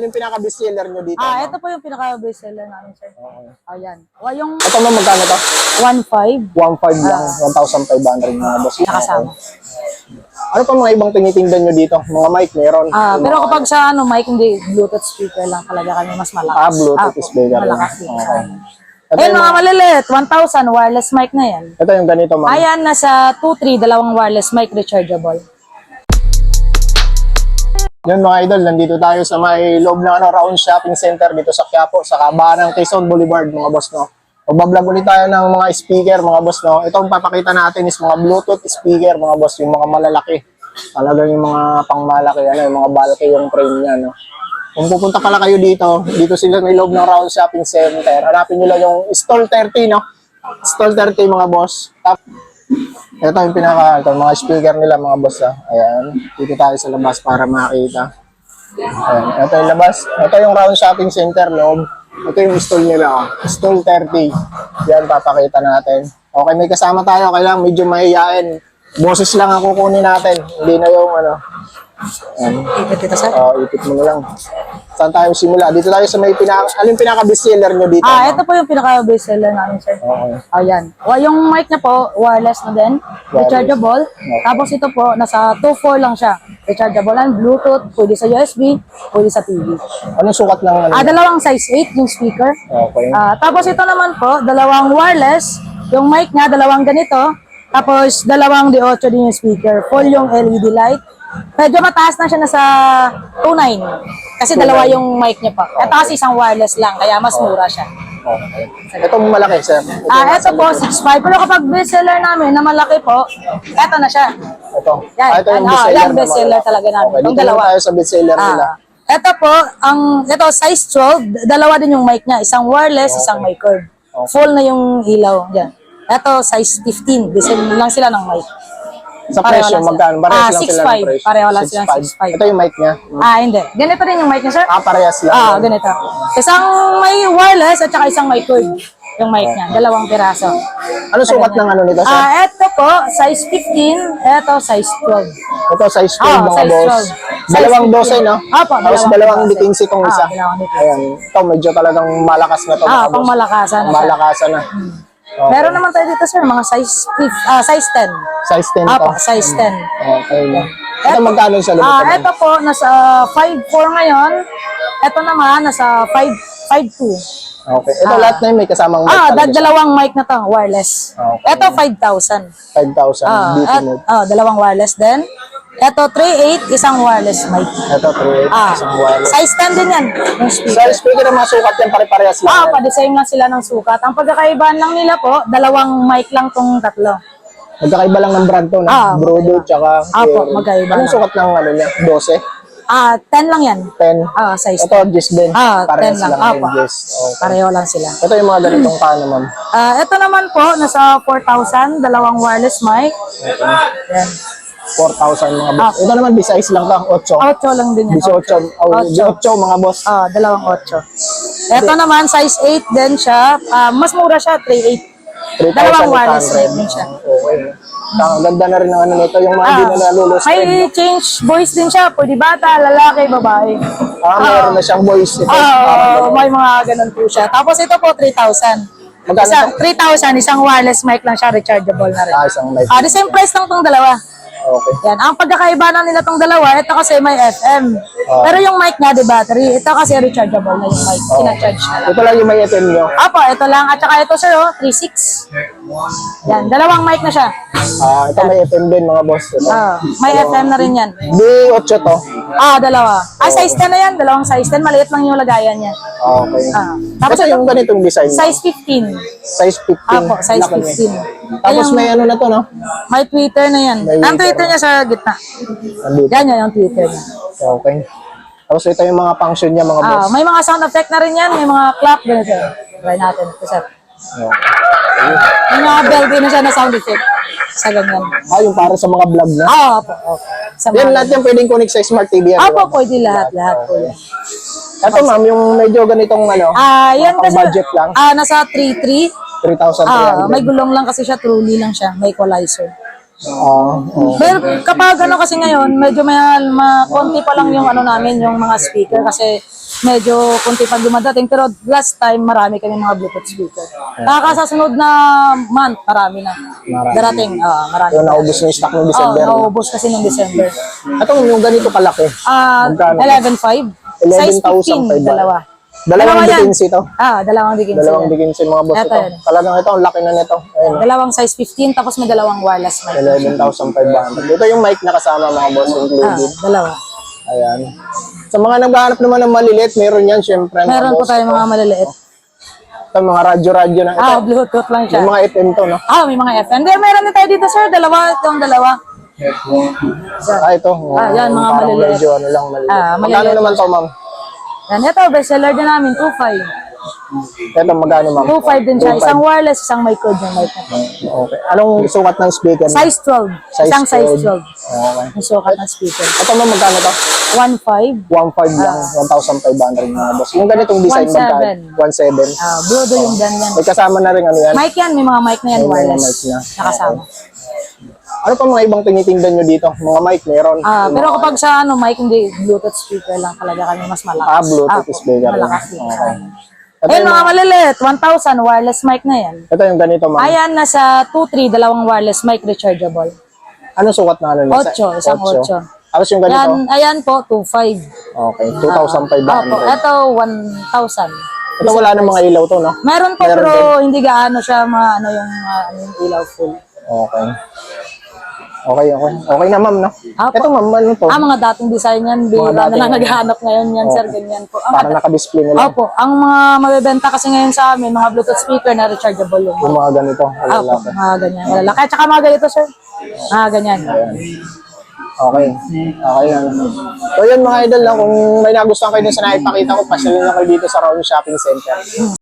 Ano yung pinaka-best seller nyo dito? Ah, ito po yung pinaka-best seller namin, sir. Ayan. O, yung Ito ma'am, magkano to? 1.5 1.5 lang, 1,500 mga boss. nakasama. Ano pa mga ibang tinitindan nyo dito? Mga mic meron? Ah, pero kapag sa ano, mic, hindi, Bluetooth speaker lang talaga kami mas malakas. Ah, Bluetooth po, speaker lang. Malakas sa Okay. amin. Ito Ayun, yung, mga maliliit, 1,000 wireless mic na yan. ito yung ganito ma'am. Ayan, nasa 2.3, dalawang wireless mic rechargeable. Yan mga idol, nandito tayo sa may loob ng ano, Round Shopping Center dito sa Quiapo, sa kabahan ng Quezon Boulevard mga boss no. Magbablog ulit tayo ng mga speaker mga boss no. Ito ang papakita natin is mga Bluetooth speaker mga boss, yung mga malalaki. Talaga yung mga pangmalaki, ano, yung mga bulky yung frame niya no. Kung pupunta pala kayo dito, dito sila may loob ng Round Shopping Center. Hanapin nyo lang yung Stall 30 no. Stall 30 mga boss. Tap, ito yung pinaka, ito, mga speaker nila mga boss ah. Ayan, dito tayo sa labas para makita. Ayan, ito yung labas. Ito yung round shopping center loob. Ito yung stall nila. oh. Stall 30. Yan, papakita natin. Okay, may kasama tayo. Kailangan medyo mahihain. Boses lang ang kukunin natin. Hindi na yung ano. Ayan. Ikot ito, sir. Oh, ipit mo na lang. Saan tayo simula? Dito tayo sa may pinaka... Alin pinaka-best seller nyo dito? Ah, ito po yung pinaka-best seller namin, sir. Okay. Ayan. O, yung mic niya po, wireless na din. Rechargeable. Tapos ito po, nasa 2.4 lang siya. Rechargeable and Bluetooth, pwede sa USB, pwede sa TV. Anong sukat ng ano? Ah, dalawang size 8 yung speaker. Okay. Ah, tapos ito naman po, dalawang wireless. Yung mic niya, dalawang ganito. Tapos, dalawang D8 din yung speaker. Full yung LED light. Medyo mataas na siya, nasa 2.9. Kasi dalawa yung mic niya pa. Ito kasi isang wireless lang, kaya mas mura siya. Okay. Itong malaki, sir. Ito, Ah, ito po, 6.5. Pero kapag bestseller namin na malaki po, ito na siya. ito. Yan. Ah, ito yung Ah, bestseller yan, bestseller talaga namin. Okay, Itong dito na dalawa. tayo sa bestseller nila. Ah, ito po, ang ito size 12, d- dalawa din yung mic niya, isang wireless, isang mic cord. Full na yung ilaw diyan. Ito size 15, design lang sila ng mic. Sa Pareho presyo, sila. magkano? Parehas Ah, lang sila 6.5. ng presyo. Pareho lang silang 6.5. 6.5. Ito yung mic niya. Ah, hindi. Ganito rin yung mic niya, sir. Ah, parehas lang. Ah, ganito. Isang may wireless at saka isang mic cord. Yung mic niya, dalawang piraso. Ano sukat ng ano nito, sir? Ah, ito po, size 15, ito size 12. Ito, size 12, Ah, mga size boss. 12. Dalawang Size 12, 15. no? Apo, Tapos dalawang dalawang 12. depensi itong Ah, isa. dalawang depensi. Ayan. Ito, medyo talagang malakas na to, Ah, mga boss. pang malakasan. Malakasan na. Okay. Meron naman tayo dito, sir, mga size 5, ah, size 10. Size 10 to. Apo, size 10. Okay. Ito, magkano sa loob Ah, ito? ito po, nasa 5.4 ngayon. Ito naman, nasa 5, 5.2. Okay. Ito lahat na yun, may kasamang mic Ah, siya. dalawang mic na to, wireless. Okay. Ito, 5,000. 5,000. Ah, DT at, mode. ah, dalawang wireless din. Ito, 3.8, isang wireless mic. Ito, 3.8. Ah, Isang wireless. size 10 din yan, yung Sa speaker. speaker ng mga sukat yan, pare-parehas lang. Ah, pa-design lang sila ng sukat. Ang pagkakaibahan lang nila po, dalawang mic lang tong tatlo. Magkakaiba lang ng brand to, no? Ah, Brodo, tsaka... Apo, Sierra. magkaiba Anong sukat ng ano niya? 12? Ah, 10 lang yan. 10? Ah, size Ito, 10. Gis din. Ah, Parehas 10 lang. lang. Apo. Gis. Okay. Pareho lang sila. Ito yung mga ganitong kano, ma'am. Ah, ito naman po, nasa 4,000, dalawang wireless mic. Yan. 4,000 mga boss. Ah. Ito naman, B-size lang to. 8. 8 lang din yan. 18. Oh, Ocho. 8 mga boss. Ah, dalawang 8. Ito naman, size 8 din siya. Ah, mas mura siya, 3.8. 3,800. Dalawang wireless mic din siya. Okay. Ang ganda na rin ng ano nito. Yung mga hindi Ah, na nalulus. may change voice din siya. Pwede bata, lalaki, babae. Ah, mayroon na siyang voice. Ito. Ah, may mga ganun po siya. Tapos ito po, 3,000. Magkano Isa, 3,000, isang wireless mic lang siya, rechargeable na rin. Ah, isang mic. Ah, the same price lang tong dalawa. Okay. Yan. Ang pagkakaiba na nila tong dalawa, ito kasi may FM. Ah. Pero yung mic niya, di battery. Ito kasi rechargeable na yung mic. Sina-charge na lang. Ito lang yung may item nyo. Apo, ito lang. At saka ito, sir, oh, 3.6. Yan. Dalawang mic na siya. Ah, ito may FM din mga boss. Ito. Ah, may FM na rin yan. B8 to. Ah, dalawa. Ah, size 10 na yan. Dalawang size 10. Maliit lang yung lagayan niya. Okay. Ah. Tapos Ito yung ganitong design. mo. size 15. Size 15. Apo, size Laki niya. 15. Tapos Ayun, may ano na to, no? may Twitter na yan. May Ang Twitter. Twitter niya sa gitna. Nandito. Yan yan yung Twitter niya. Okay. Tapos ito yung mga function niya, mga boss. Ah, may mga sound effect na rin yan. May mga clap. Ganito. Try natin. Ito, sir. Okay. May mga bell din na siya na sound effect. Sa ganyan. Ah, yung para sa mga vlog na. Ah, opo, opo. Sa Yan mga lahat yan pwedeng connect sa smart TV. di Opo, ba? pwede lahat. Lahat po yan. Ito ma'am, yung medyo ganitong ano, Ah, yan kasi. budget lang. Ah, nasa 3.3. 3,300. Ah, may gulong lang kasi siya. Truly lang siya. May equalizer. Ah, oh. Pero kapag ano kasi ngayon, medyo may ma, konti pa lang yung ano namin, yung mga speaker kasi medyo kunti pa dumadating. Pero last time, marami kami mga Bluetooth speaker. Nakakasasunod na month, marami na. Marami. Darating, ah, marami. Yung naubos na yung stock ng Oo, December. no? naubos kasi nung December. Ito, yung ganito kalaki. Ah, Magkano? 11.5. Size 11,500. 15, dalawa. Dalawang yan. Dickinson ito. Ah, dalawang Dickinson. Dalawang yan. Dickinson mga boss ito. yan. Talagang ito, ang laki na nito. Ayun? Dalawang size 15, tapos may dalawang wireless mic. 11,500. Ito yung mic na kasama mga boss Ah, included. dalawa. Ayan. Sa mga naghahanap naman ng maliliit, meron yan syempre. mga Meron po boss. tayo mga maliliit. Ito, mga radyo-radyo na. Ito, Ah, Bluetooth lang siya. yung mga FM to, no? Ah, may mga FM. Hindi, meron din tayo dito, sir. Dalawa, itong dalawa. Ah, ito. Ah, yan, mga parang maliliit. medyo ano lang, maliliit. Ah, Magkano maliliit. naman to, ma'am? Yan, ito, bestseller din namin, 2.5. Ito, magkano, ma'am? 2.5 din siya. Isang wireless, isang mic code yung mic. Okay. Anong sukat ng speaker? Size 12. isang size 12. Okay. Yung sukat ng speaker. Ito, ma'am, magkano to? 1.5. 1.5 lang, Ah. 1,500 mga boss. Yung ganitong design 1.7. magkano? 1.7. Ah, Bluetooth yung dan yan. May kasama na rin ano yan. Mic yan, may mga mic na yan, May mga wireless. mic na. Nakasama. Ano pa mga ibang tinitingnan nyo dito? Mga mic meron. Ah, pero kapag sa ano, mic, hindi, Bluetooth speaker lang talaga kami mas malakas. Ah, Bluetooth po, speaker lang. Malakas din. Okay. Ito Ayun, yung, mga maliliit, 1,000, wireless mic na yan. ito yung ganito, ma'am. Ayan, nasa 2-3, dalawang wireless mic rechargeable. Anong sukat na ano? Ocho, isang ocho. Tapos yung ganito? Yan, ayan po, 2.5. Okay, 2,500. Opo, ito, 1,000. Ito wala ng mga ilaw to, no? Meron po, Meron pero hindi gaano siya ma, ano yung, ah, ano yung ilaw full. Okay. Okay, okay. Okay na, ma'am, no? Apo. Ito, ma'am, ano to? Ah, mga dating design yan, bira na lang naghahanap ngayon yan, sir, ganyan po. Ang, Para naka-display na lang. Opo, ang mga mabebenta kasi ngayon sa amin, mga Bluetooth speaker na rechargeable yung Yung mga ganito. Wala Opo, mga ganyan. Malalaki. At saka mga ganito, sir. Mga ganyan. Okay. Okay yan. So yun mga idol, no? kung may nagustuhan kayo dun sa nakipakita ko, pasyalan na kayo dito sa Round Shopping Center.